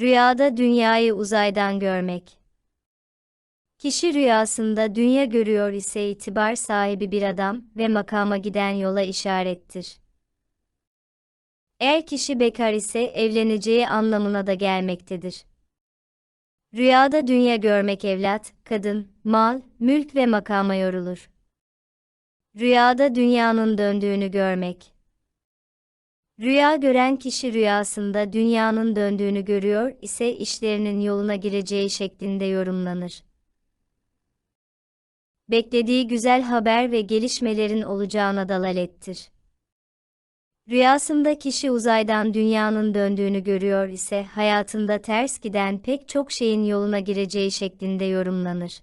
Rüyada dünyayı uzaydan görmek. Kişi rüyasında dünya görüyor ise itibar sahibi bir adam ve makama giden yola işarettir. Eğer kişi bekar ise evleneceği anlamına da gelmektedir. Rüyada dünya görmek evlat, kadın, mal, mülk ve makama yorulur. Rüyada dünyanın döndüğünü görmek. Rüya gören kişi rüyasında dünyanın döndüğünü görüyor ise işlerinin yoluna gireceği şeklinde yorumlanır. Beklediği güzel haber ve gelişmelerin olacağına dalalettir. Rüyasında kişi uzaydan dünyanın döndüğünü görüyor ise hayatında ters giden pek çok şeyin yoluna gireceği şeklinde yorumlanır.